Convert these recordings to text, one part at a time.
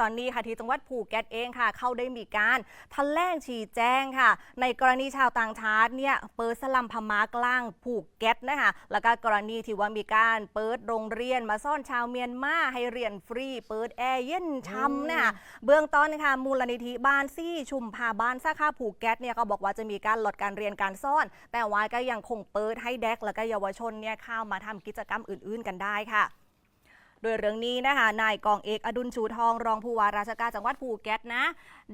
ตอนนี้ค่ะที่จังหวัดภูเก็ตเองค่ะ เข้าได้มีการแถลงชี้แจงค่ะ ในกรณีชาวต่างชาติเนี่ยเปิดสลัมพม่ากลางภูเก็ตนะคะแล้วก็กรณีที่ว่ามีการเปิดโรงเรียนมาซ่อนชาวเมียนมาให้เรียนฟรี เปิดแอร์เย็นช่ำนะคะเบื้องต้นค่ะมูลนิธิบ้านซี่ชุมพาบ้านสาขาภูเก็ตเนี่ยก็บอกว่าจะมีการลดการเรียนการซ่อน แต่ว่าก็ยังคงเปิดให้เด็กและก็เยาวชนเนี่ยเข้ามาทำกิจกรรมอื่น ๆ กันได้ค่ะโดยเรื่องนี้นะคะ นายกองเอกอดุลชูทอง รองผู้ว่าราชการจังหวัดภูเก็ตนะ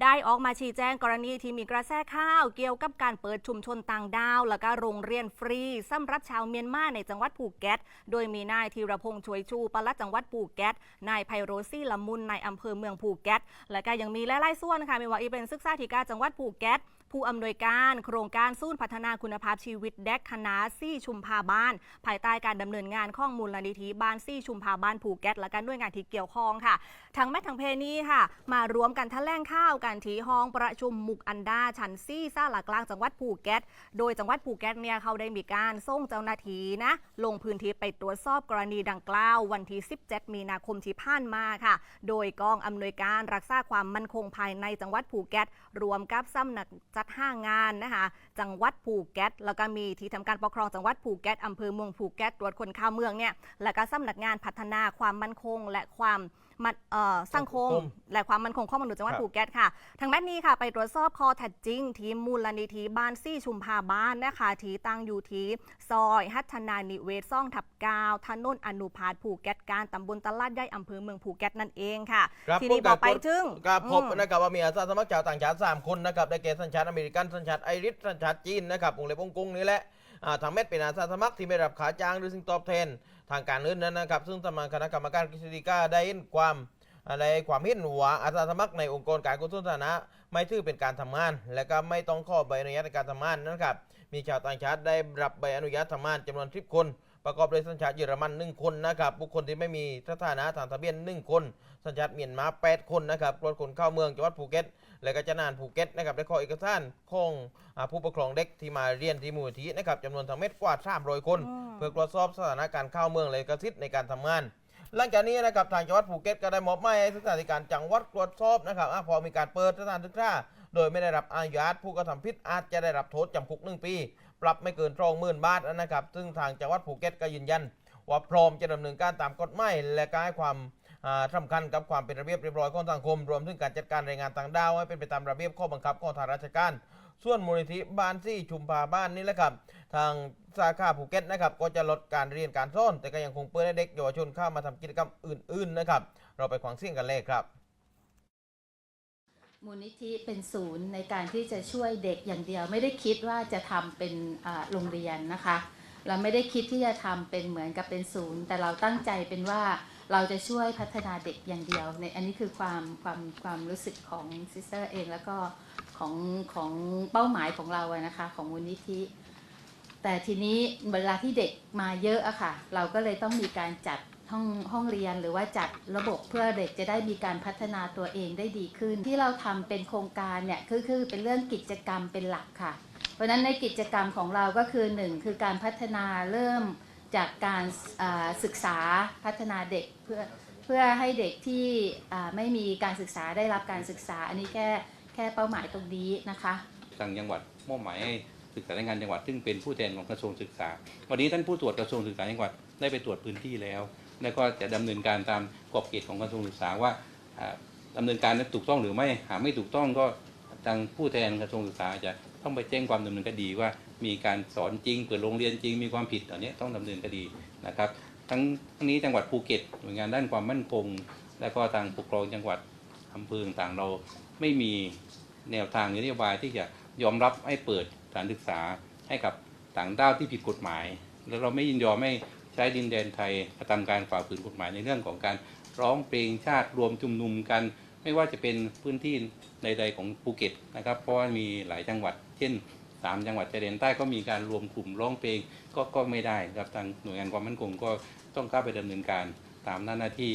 ได้ออกมาชี้แจงกรณีที่มีกระแสข่าวเกี่ยวกับการเปิดชุมชนต่างดาว และก็โรงเรียนฟรีสำหรับชาวเมียนมาในจังหวัดภูเก็ต โดยมีนายธีรพงษ์ช่วยชูปลัดจังหวัดภูเก็ต นายไพโรซี่ละมุนนายอำเภอเมืองภูเก็ต และก็ยังมีหลายๆส่วนค่ะไม่ว่าอีเป็นศึกษาธิการจังหวัดภูเก็ต ผู้อำนวยการโครงการศูนย์พัฒนาคุณภาพชีวิตแดกคณะซี่ชุมพาบ้าน ภายใต้การดำเนินงานข้องมูลนิธิบ้านซี่ชุมพาบ้านภูเก็ตและการด้วยงานที่เกี่ยวข้องค่ะทั้งแม่ทั้งเพนี้ค่ะ มารวมกันแถลงข้าวกันที่ห้องประชุมมุกอันดาชันซี่ซ่าหลักลางจังหวัดภูเก็ต โดยจังหวัดภูเก็ตเนี่ยเขาได้มีการส่งเจ้าหน้าที่นะลงพื้นที่ไปตรวจสอบกรณีดังกล่าววันที่ 17 มีนาคมที่ผ่านมาค่ะ โดยกองอำนวยการรักษาความมั่นคงภายในจังหวัดภูเก็ต รวมกับสำนักจดห้างานนะคะจังหวัดภูเก็ตแล้วก็มีที่ทำการปกครองจังหวัดภูเก็ตอำเภอเมืองภูเก็ตตรวจคนเข้าเมืองเนี่ยและก็สำนักงานพัฒนาความมั่นคง และความ มันเอ่อสร้างคมสังคม และความมั่นคงข้อมนุษย์จังหวัดครับภูเก็ตค่ะ ทางด้านนี้ค่ะไปตรวจสอบคอแทัดจริง ทีมมูลนิธิบ้านซี่ชุมพาบ้านนะคะที่ตั้งอยู่ที่ซอยฮัฒนานิเวศซ่องทับกาวถนนอนุพาฒภูเก็ตการตำบลตลาดใหญ่อำเภอเมืองภูเก็ตนั่นเองค่ะ ครับทีนี้บอกไปถึงก็พบอืม นะครับว่ามีอาสาสมัครชาวต่างชาติ3คนนะครับได้แก่สัญชาติอเมริกันสัญชาติไอริสสัญชาติจีนนะครับวงเล็บวงกุ้งนี่แหละอ่าทางเม็ดเป็นอาสาสมัครที่ไม่ได้รับขาจ้างหรือสิ่งตอบแทน ทางการเงินนั้นนะครับ ซึ่งสมาคณะกรรมการกฤษฎีกาได้เห็นความอะไรความเห็นว่าอาสาสมัครในองค์กรการกุศลสาธารณะไม่ถือเป็นการทำงาน และก็ไม่ต้องขอใบอนุญาตในการทำงานนะครับ มีชาวต่างชาติได้รับใบอนุญาตทำงานจำนวน 10 คน ประกอบด้วยสัญชาติเยอรมัน 1 คนนะครับบุคคลที่ไม่มีสถานะทางทะเบียน 1 คน สัญชาติเมียนมา 8 คนนะครับตรวจคนเข้าเมืองจังหวัดภูเก็ต และก็จะนานภูเก็ตนะครับได้ขอเอกสารของอ่าผู้ปกครองเด็กที่มาเรียนที่มูลนิธินะครับจำนวนทั้งเม็ดกว่า300คนอืมเพื่อตรวจสอบสถานการเข้าเมืองและกระสิทธิ์ในการทำงานหลังจากนี้นะครับทางจังหวัดภูเก็ตก็ได้มอบหมายให้ศึกษาธิการจังหวัดตรวจสอบนะครับอะพอมีการเปิดสถานศึกษาโดยไม่ได้รับอนุญาตผู้กระทำผิดอาจจะได้รับโทษจำคุกหนึ่งปี ปรับไม่เกินสองหมื่นบาทนะครับ ซึ่งทางจังหวัดภูเก็ตก็ยืนยัน ว่าพร้อมจะดำเนินการตามกฎหมายและก็ให้ความอ่าสำคัญกับความเป็นระเบียบเรียบร้อยของสังคม รวมถึงการจัดการแรงงานต่างด้าวให้เป็นไปตามระเบียบข้อบังคับของทางราชการ ส่วนมูลนิธิบ้านซี่ชุมพาบ้านนี่แหละครับทางสาขาภูเก็ตนะครับก็จะลดการเรียนการสอนแต่ก็ยังคงเปิดให้เด็กเยาวชนเข้ามาทำกิจกรรมอื่นๆนะครับเราไปฟังเสียงกันเลยครับ มูลนิธิเป็นศูนย์ในการที่จะช่วยเด็กอย่างเดียว ไม่ได้คิดว่าจะทำเป็นโรงเรียนนะคะ เราไม่ได้คิดที่จะทำเป็นเหมือนกับเป็นศูนย์ แต่เราตั้งใจเป็นว่าเราจะช่วยพัฒนาเด็กอย่างเดียวในอันนี้คือความความความรู้สึกของซิสเตอร์เองแล้วก็ของของเป้าหมายของเราอะนะคะของมูลนิธิ แต่ทีนี้เวลาที่เด็กมาเยอะอะค่ะ เราก็เลยต้องมีการจัด ห้องห้องเรียน หรือว่าจัดระบบเพื่อเด็กจะได้มีการพัฒนาตัวเองได้ดีขึ้น ที่เราทำเป็นโครงการเนี่ยคือคือเป็นเรื่องกิจกรรมเป็นหลักค่ะ เพราะฉะนั้นในกิจกรรมของเราก็คือหนึ่งคือการพัฒนาเริ่มจากการศึกษาพัฒนาเด็กเพื่อเพื่อให้เด็กที่ไม่มีการศึกษาได้รับการศึกษา อันนี้แค่แค่เป้าหมายตรงนี้นะคะทางจังหวัดมอบหมายให้ศึกษาธิการจังหวัดซึ่งเป็นผู้แทนของกระทรวงศึกษา วันนี้ท่านผู้ตรวจกระทรวงศึกษาจังหวัดได้ไปตรวจพื้นที่แล้ว แล้วก็จะดำเนินการตามกรอบเกณฑ์ของกระทรวงศึกษาว่าอ่าดำเนินการนั้นถูกต้องหรือไม่หากไม่ถูกต้องก็ทางผู้แทนกระทรวงศึกษาจะต้องไปแจ้งความดำเนินคดีว่ามีการสอนจริงเปิดโรงเรียนจริงมีความผิดเหล่านี้ต้องดำเนินคดีนะครับ ทั้งทั้งนี้จังหวัดภูเก็ตหน่วยงานด้านความมั่นคง และก็ทางปกครองจังหวัดอำเภอต่างเราไม่มีแนวทางนโยบายที่จะยอมรับให้เปิดสถานศึกษาให้กับต่างด้าวที่ผิดกฎหมาย แล้วเราไม่ยินยอมให้ ใช้ดินแดนไทยกระทำการฝ่าฝืนกฎหมายในเรื่องของการร้องเพลงชาติรวมชุมนุมกัน ไม่ว่าจะเป็นพื้นที่ใด ๆ ของภูเก็ตนะครับ เพราะว่ามีหลายจังหวัด เช่นสามจังหวัดชายแดนใต้ก็มีการรวมกลุ่มร้องเพลงก็ก็ไม่ได้ครับทางหน่วยงานความมั่นคงก็ต้องเข้าไปดำเนินการตามหน้าหน้าที่